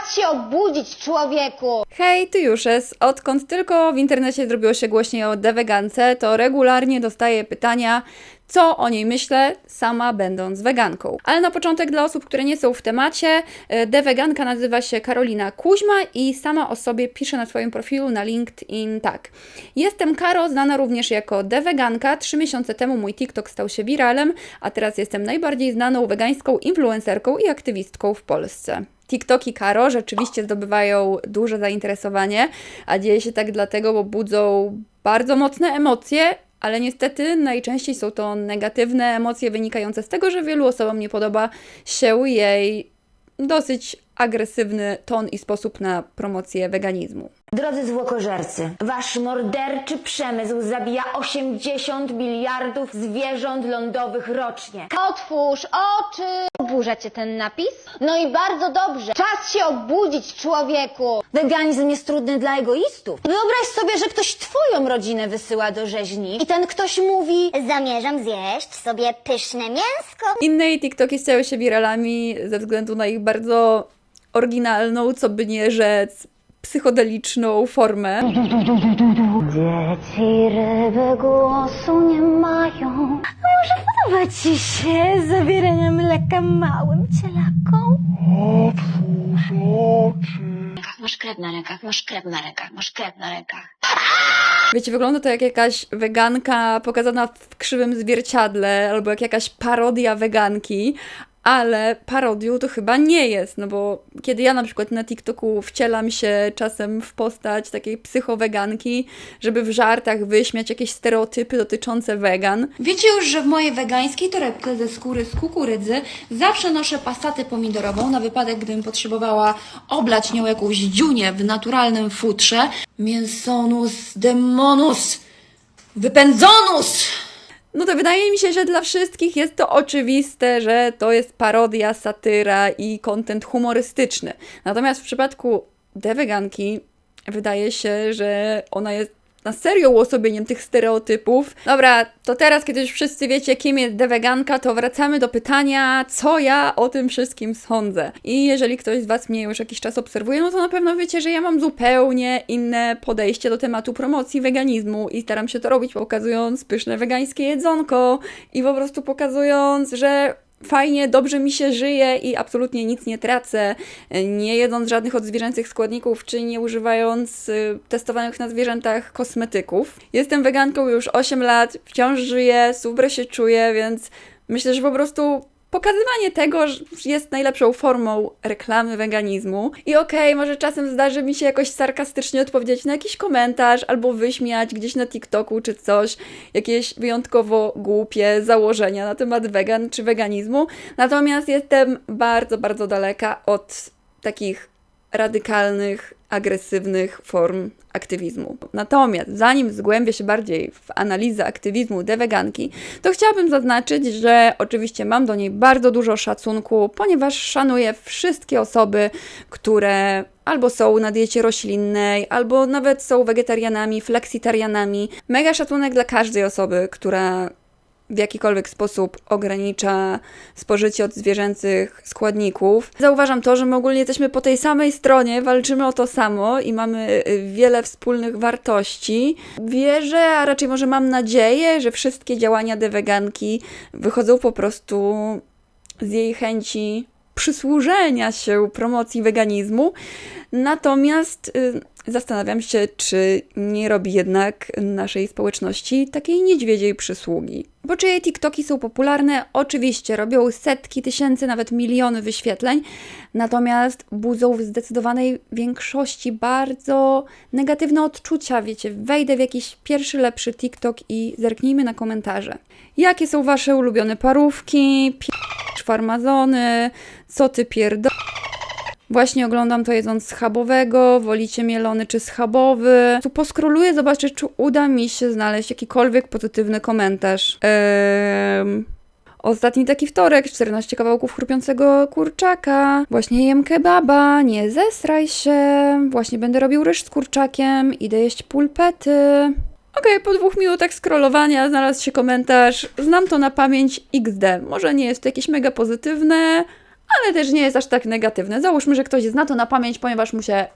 Czas się obudzić, człowieku! Hej, ty już jest. Odkąd tylko w internecie zrobiło się głośniej o dewegance, to regularnie dostaję pytania, co o niej myślę, sama będąc weganką. Ale na początek dla osób, które nie są w temacie, e, deweganka nazywa się Karolina Kuźma i sama o sobie pisze na swoim profilu na LinkedIn tak. Jestem Karo, znana również jako deweganka. Trzy miesiące temu mój TikTok stał się wiralem, a teraz jestem najbardziej znaną wegańską influencerką i aktywistką w Polsce. TikToki Karo rzeczywiście zdobywają duże zainteresowanie, a dzieje się tak dlatego, bo budzą bardzo mocne emocje, ale niestety najczęściej są to negatywne emocje wynikające z tego, że wielu osobom nie podoba się jej dosyć agresywny ton i sposób na promocję weganizmu. Drodzy zwłokożercy, wasz morderczy przemysł zabija 80 miliardów zwierząt lądowych rocznie. Otwórz oczy! Oburza cię ten napis? No i bardzo dobrze. Czas się obudzić, człowieku! Weganizm jest trudny dla egoistów. Wyobraź sobie, że ktoś twoją rodzinę wysyła do rzeźni i ten ktoś mówi Zamierzam zjeść sobie pyszne mięsko. Inne TikToki stały się wiralami ze względu na ich bardzo oryginalną, co by nie rzec, psychodeliczną formę. Dzieci ryby głosu nie mają. Podoba ci się zawieranie mleka małym cielakom? Masz krew na rękach, masz krew na rękach, masz krew na rękach. Wiecie, wygląda to jak jakaś weganka pokazana w krzywym zwierciadle, albo jak jakaś parodia weganki, ale parodią to chyba nie jest, no bo kiedy ja na przykład na TikToku wcielam się czasem w postać takiej psychoweganki, żeby w żartach wyśmiać jakieś stereotypy dotyczące wegan, Wiecie już, że w mojej wegańskiej torebce ze skóry z kukurydzy zawsze noszę pasatę pomidorową na wypadek, gdybym potrzebowała oblać nią jakąś dziunię w naturalnym futrze. Mięsonus demonus wypędzonus! No to wydaje mi się, że dla wszystkich jest to oczywiste, że to jest parodia, satyra i kontent humorystyczny. Natomiast w przypadku deweganki wydaje się, że ona jest na serio uosobieniem tych stereotypów. Dobra, to teraz, kiedy już wszyscy wiecie, kim jest deweganka, to wracamy do pytania, co ja o tym wszystkim sądzę. I jeżeli ktoś z Was mnie już jakiś czas obserwuje, no to na pewno wiecie, że ja mam zupełnie inne podejście do tematu promocji weganizmu i staram się to robić pokazując pyszne wegańskie jedzonko i po prostu pokazując, że fajnie, dobrze mi się żyje i absolutnie nic nie tracę, nie jedząc żadnych odzwierzęcych składników, czy nie używając y, testowanych na zwierzętach kosmetyków. Jestem weganką już 8 lat, wciąż żyję, super się czuję, więc myślę, że po prostu pokazywanie tego jest najlepszą formą reklamy weganizmu. I okej, może czasem zdarzy mi się jakoś sarkastycznie odpowiedzieć na jakiś komentarz albo wyśmiać gdzieś na TikToku czy coś, jakieś wyjątkowo głupie założenia na temat wegan czy weganizmu. Natomiast jestem bardzo, bardzo daleka od takich radykalnych, agresywnych form aktywizmu. Natomiast zanim zgłębię się bardziej w analizę aktywizmu deweganki, to chciałabym zaznaczyć, że oczywiście mam do niej bardzo dużo szacunku, ponieważ szanuję wszystkie osoby, które albo są na diecie roślinnej, albo nawet są wegetarianami, fleksitarianami. Mega szacunek dla każdej osoby, która w jakikolwiek sposób ogranicza spożycie od zwierzęcych składników. Zauważam to, że my ogólnie jesteśmy po tej samej stronie, walczymy o to samo i mamy y, wiele wspólnych wartości. Wierzę, a raczej może mam nadzieję, że wszystkie działania deweganki wychodzą po prostu z jej chęci przysłużenia się promocji weganizmu. Natomiast y, zastanawiam się, czy nie robi jednak naszej społeczności takiej niedźwiedziej przysługi. Bo czy jej TikToki są popularne? Oczywiście, robią setki tysięcy, nawet miliony wyświetleń, natomiast budzą w zdecydowanej większości bardzo negatywne odczucia. Wiecie, wejdę w jakiś pierwszy, lepszy TikTok i zerknijmy na komentarze. Jakie są wasze ulubione parówki? Farmazony? Co ty pierdo... Właśnie oglądam to jedząc schabowego, wolicie mielony czy schabowy. Tu poskroluję, zobaczę, czy uda mi się znaleźć jakikolwiek pozytywny komentarz. Ehm... Ostatni taki wtorek, 14 kawałków chrupiącego kurczaka. Właśnie jem kebaba, nie zesraj się. Właśnie będę robił ryż z kurczakiem, idę jeść pulpety. Okej, po dwóch minutach scrollowania znalazł się komentarz. Znam to na pamięć XD. Może nie jest to jakieś mega pozytywne, ale też nie jest aż tak negatywne. Załóżmy, że ktoś zna to na pamięć, ponieważ mu się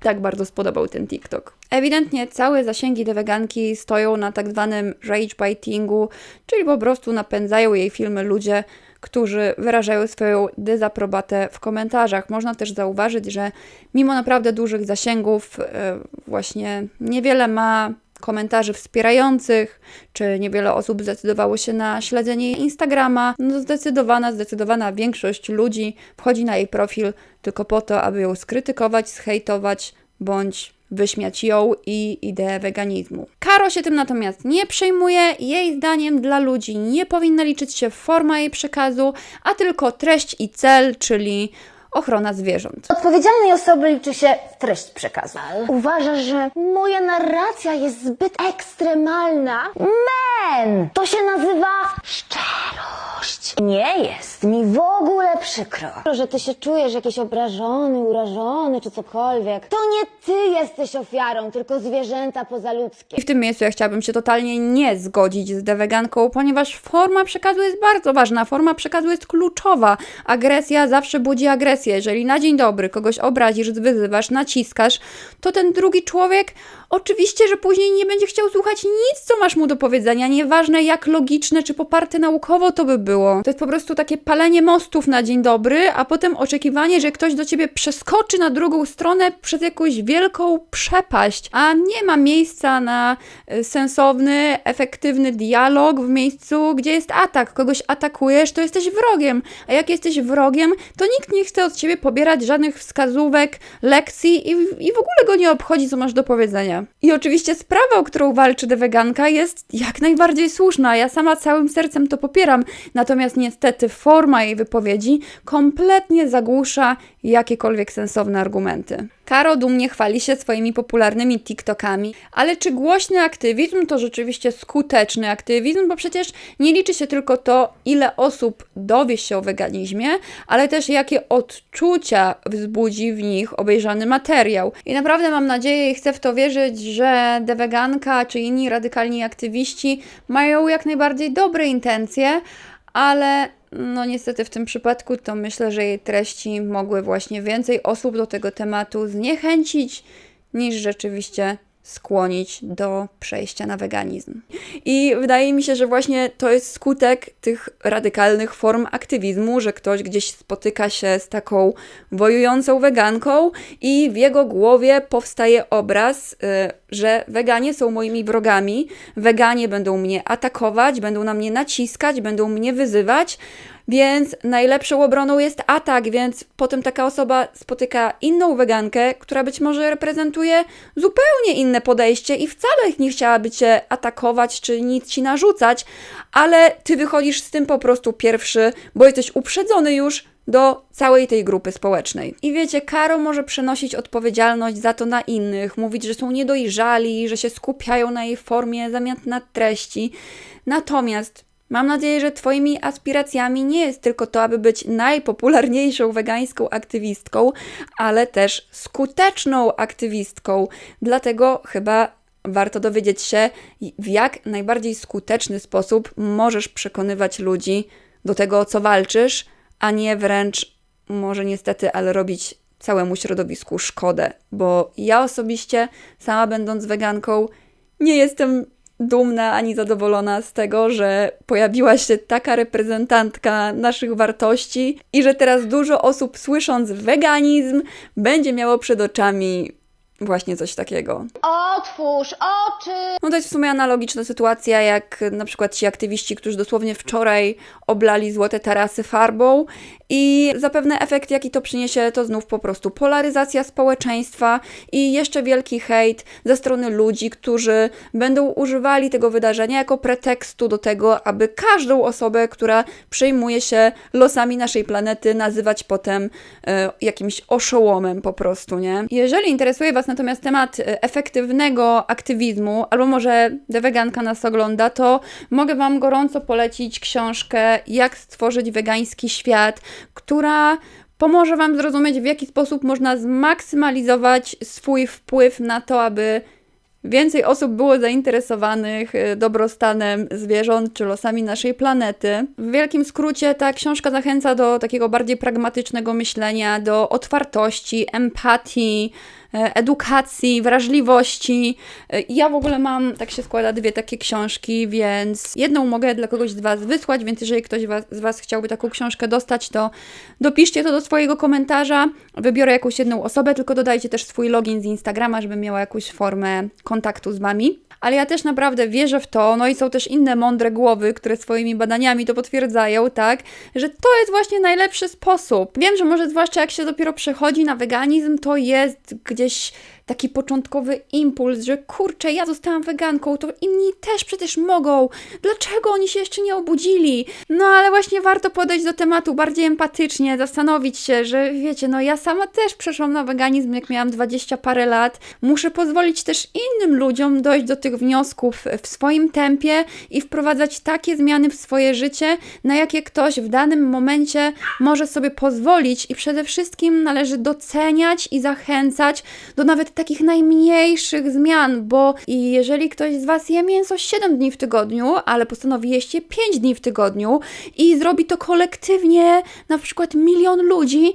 tak bardzo spodobał ten TikTok. Ewidentnie całe zasięgi tej weganki stoją na tak zwanym rage bitingu, czyli po prostu napędzają jej filmy ludzie, którzy wyrażają swoją dezaprobatę w komentarzach. Można też zauważyć, że mimo naprawdę dużych zasięgów, e, właśnie niewiele ma komentarzy wspierających, czy niewiele osób zdecydowało się na śledzenie Instagrama. No zdecydowana, zdecydowana większość ludzi wchodzi na jej profil tylko po to, aby ją skrytykować, zhejtować, bądź wyśmiać ją i ideę weganizmu. Karo się tym natomiast nie przejmuje. Jej zdaniem dla ludzi nie powinna liczyć się forma jej przekazu, a tylko treść i cel, czyli ochrona zwierząt. Odpowiedzialnej osoby liczy się treść przekazu. Uważasz, że moja narracja jest zbyt ekstremalna? Men! To się nazywa szczerość. Nie jest mi w ogóle przykro, że ty się czujesz jakiś obrażony, urażony czy cokolwiek. To nie ty jesteś ofiarą, tylko zwierzęta pozaludzkie. I w tym miejscu ja chciałabym się totalnie nie zgodzić z deweganką, ponieważ forma przekazu jest bardzo ważna, forma przekazu jest kluczowa. Agresja zawsze budzi agresję. Jeżeli na dzień dobry kogoś obrazisz, wyzywasz, naciskasz, to ten drugi człowiek oczywiście, że później nie będzie chciał słuchać nic, co masz mu do powiedzenia, nieważne jak logiczne czy poparte naukowo to by było. To jest po prostu takie palenie mostów na dzień dobry, a potem oczekiwanie, że ktoś do ciebie przeskoczy na drugą stronę przez jakąś wielką przepaść, a nie ma miejsca na y, sensowny, efektywny dialog w miejscu, gdzie jest atak. Kogoś atakujesz, to jesteś wrogiem, a jak jesteś wrogiem, to nikt nie chce od ciebie pobierać żadnych wskazówek, lekcji i, i w ogóle go nie obchodzi, co masz do powiedzenia. I oczywiście sprawa, o którą walczy deweganka jest jak najbardziej słuszna. Ja sama całym sercem to popieram, natomiast niestety forma jej wypowiedzi kompletnie zagłusza jakiekolwiek sensowne argumenty. Karo dumnie chwali się swoimi popularnymi TikTokami, ale czy głośny aktywizm to rzeczywiście skuteczny aktywizm? Bo przecież nie liczy się tylko to, ile osób dowie się o weganizmie, ale też jakie odczucia wzbudzi w nich obejrzany materiał. I naprawdę mam nadzieję i chcę w to wierzyć, że deweganka czy inni radykalni aktywiści mają jak najbardziej dobre intencje, ale no niestety w tym przypadku to myślę, że jej treści mogły właśnie więcej osób do tego tematu zniechęcić, niż rzeczywiście skłonić do przejścia na weganizm. I wydaje mi się, że właśnie to jest skutek tych radykalnych form aktywizmu, że ktoś gdzieś spotyka się z taką wojującą weganką i w jego głowie powstaje obraz, y, że weganie są moimi wrogami, weganie będą mnie atakować, będą na mnie naciskać, będą mnie wyzywać, więc najlepszą obroną jest atak, więc potem taka osoba spotyka inną wegankę, która być może reprezentuje zupełnie inne podejście i wcale nie chciałaby cię atakować czy nic ci narzucać, ale ty wychodzisz z tym po prostu pierwszy, bo jesteś uprzedzony już do całej tej grupy społecznej. I wiecie, Karo może przenosić odpowiedzialność za to na innych, mówić, że są niedojrzali, że się skupiają na jej formie zamiast na treści. Natomiast Mam nadzieję, że Twoimi aspiracjami nie jest tylko to, aby być najpopularniejszą wegańską aktywistką, ale też skuteczną aktywistką. Dlatego chyba warto dowiedzieć się, w jak najbardziej skuteczny sposób możesz przekonywać ludzi do tego, o co walczysz, a nie wręcz, może niestety, ale robić całemu środowisku szkodę. Bo ja osobiście, sama będąc weganką, nie jestem dumna ani zadowolona z tego, że pojawiła się taka reprezentantka naszych wartości i że teraz dużo osób słysząc weganizm będzie miało przed oczami właśnie coś takiego. Otwórz oczy! No to jest w sumie analogiczna sytuacja, jak na przykład ci aktywiści, którzy dosłownie wczoraj oblali złote tarasy farbą i zapewne efekt, jaki to przyniesie, to znów po prostu polaryzacja społeczeństwa i jeszcze wielki hejt ze strony ludzi, którzy będą używali tego wydarzenia jako pretekstu do tego, aby każdą osobę, która przejmuje się losami naszej planety, nazywać potem e, jakimś oszołomem po prostu, nie? Jeżeli interesuje Was natomiast temat e, efektywnego aktywizmu, albo może deweganka nas ogląda, to mogę Wam gorąco polecić książkę Jak stworzyć wegański świat, która pomoże Wam zrozumieć, w jaki sposób można zmaksymalizować swój wpływ na to, aby więcej osób było zainteresowanych y, dobrostanem zwierząt czy losami naszej planety. W wielkim skrócie ta książka zachęca do takiego bardziej pragmatycznego myślenia, do otwartości, empatii, edukacji, wrażliwości. E, Ja w ogóle mam, tak się składa, dwie takie książki, więc jedną mogę dla kogoś z Was wysłać, więc jeżeli ktoś was, z Was chciałby taką książkę dostać, to dopiszcie to do swojego komentarza. Wybiorę jakąś jedną osobę, tylko dodajcie też swój login z Instagrama, żeby miała jakąś formę kontaktu z Wami. Ale ja też naprawdę wierzę w to, no i są też inne mądre głowy, które swoimi badaniami to potwierdzają, tak, że to jest właśnie najlepszy sposób. Wiem, że może zwłaszcza jak się dopiero przechodzi na weganizm, to jest gdzieś taki początkowy impuls, że kurczę, ja zostałam weganką, to inni też przecież mogą. Dlaczego oni się jeszcze nie obudzili? No ale właśnie warto podejść do tematu bardziej empatycznie, zastanowić się, że wiecie, no ja sama też przeszłam na weganizm, jak miałam 20 parę lat. Muszę pozwolić też innym ludziom dojść do tych wniosków w swoim tempie i wprowadzać takie zmiany w swoje życie, na jakie ktoś w danym momencie może sobie pozwolić i przede wszystkim należy doceniać i zachęcać do nawet takich najmniejszych zmian, bo jeżeli ktoś z Was je mięso 7 dni w tygodniu, ale postanowi jeść je 5 dni w tygodniu i zrobi to kolektywnie na przykład milion ludzi,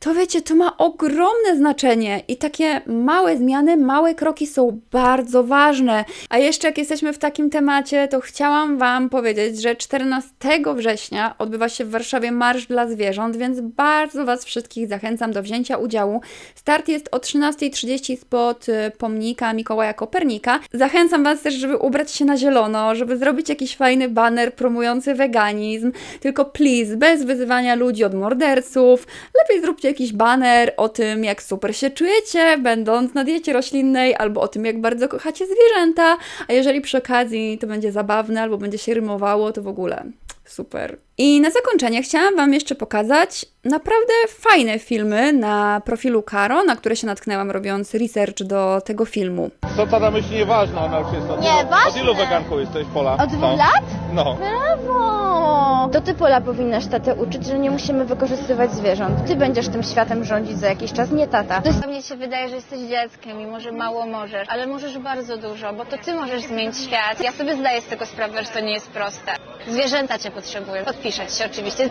to wiecie, to ma ogromne znaczenie i takie małe zmiany, małe kroki są bardzo ważne. A jeszcze jak jesteśmy w takim temacie, to chciałam Wam powiedzieć, że 14 września odbywa się w Warszawie Marsz dla Zwierząt, więc bardzo Was wszystkich zachęcam do wzięcia udziału. Start jest o 13.30 spod y, pomnika Mikołaja Kopernika. Zachęcam Was też, żeby ubrać się na zielono, żeby zrobić jakiś fajny baner promujący weganizm, tylko please, bez wyzywania ludzi od morderców. Lepiej zróbcie jakiś baner o tym, jak super się czujecie, będąc na diecie roślinnej, albo o tym, jak bardzo kochacie zwierzęta, a jeżeli przy okazji to będzie zabawne, albo będzie się rymowało, to w ogóle super. I na zakończenie chciałam Wam jeszcze pokazać naprawdę fajne filmy na profilu Karo, na które się natknęłam robiąc research do tego filmu. Co ta na myśli nieważna, ona już jest od Nie, ilu, ważne. Od ilu weganką jesteś, Pola? Od dwóch no. lat? No. Brawo! To ty, Pola, powinnaś tatę uczyć, że nie musimy wykorzystywać zwierząt. Ty będziesz tym światem rządzić za jakiś czas, nie tata. Mnie się wydaje, że jesteś dzieckiem, mimo że mało możesz, ale możesz bardzo dużo, bo to ty możesz zmienić świat. Ja sobie zdaję z tego sprawę, że to nie jest proste. Zwierzęta cię potrzebują. Podpiszę się oczywiście.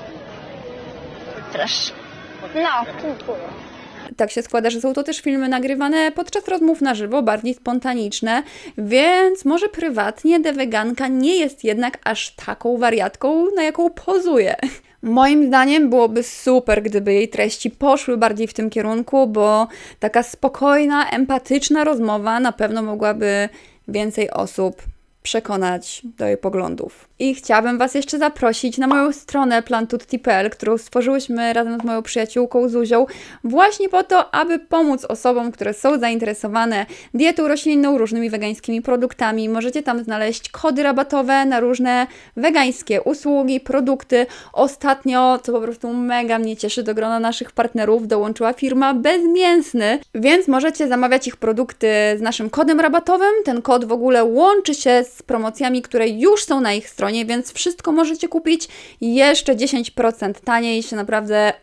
Proszę. No, dziękuję. Tak się składa, że są to też filmy nagrywane podczas rozmów na żywo, bardziej spontaniczne, więc może prywatnie deweganka nie jest jednak aż taką wariatką, na jaką pozuje. Moim zdaniem byłoby super, gdyby jej treści poszły bardziej w tym kierunku, bo taka spokojna, empatyczna rozmowa na pewno mogłaby więcej osób przekonać do jej poglądów. I chciałabym Was jeszcze zaprosić na moją stronę plantutti.pl, którą stworzyłyśmy razem z moją przyjaciółką Zuzią, właśnie po to, aby pomóc osobom, które są zainteresowane dietą roślinną, różnymi wegańskimi produktami. Możecie tam znaleźć kody rabatowe na różne wegańskie usługi, produkty. Ostatnio, co po prostu mega mnie cieszy, do grona naszych partnerów dołączyła firma Bezmięsny, więc możecie zamawiać ich produkty z naszym kodem rabatowym. Ten kod w ogóle łączy się z promocjami, które już są na ich stronie, więc wszystko możecie kupić. Jeszcze 10% taniej, się naprawdę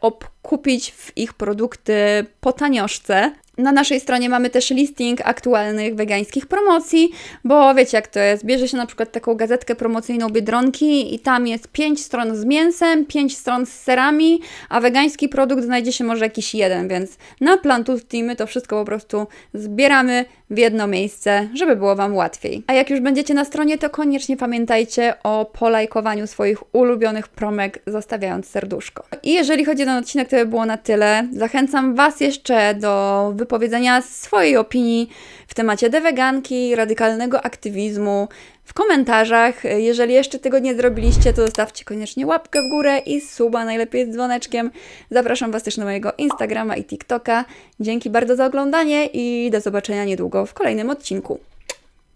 obkupić w ich produkty po tanioszce. Na naszej stronie mamy też listing aktualnych wegańskich promocji, bo wiecie jak to jest, bierze się na przykład taką gazetkę promocyjną Biedronki i tam jest 5 stron z mięsem, 5 stron z serami, a wegański produkt znajdzie się może jakiś jeden, więc na plan Tutti my to wszystko po prostu zbieramy w jedno miejsce, żeby było Wam łatwiej. A jak już będziecie na stronie, to koniecznie pamiętajcie o polajkowaniu swoich ulubionych promek, zostawiając serduszko. I jeżeli chodzi o ten odcinek, to by było na tyle. Zachęcam Was jeszcze do wypowiedzenia swojej opinii w temacie deweganki, radykalnego aktywizmu, w komentarzach. Jeżeli jeszcze tego nie zrobiliście, to zostawcie koniecznie łapkę w górę i suba, najlepiej z dzwoneczkiem. Zapraszam Was też na mojego Instagrama i TikToka. Dzięki bardzo za oglądanie i do zobaczenia niedługo w kolejnym odcinku.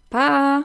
Pa!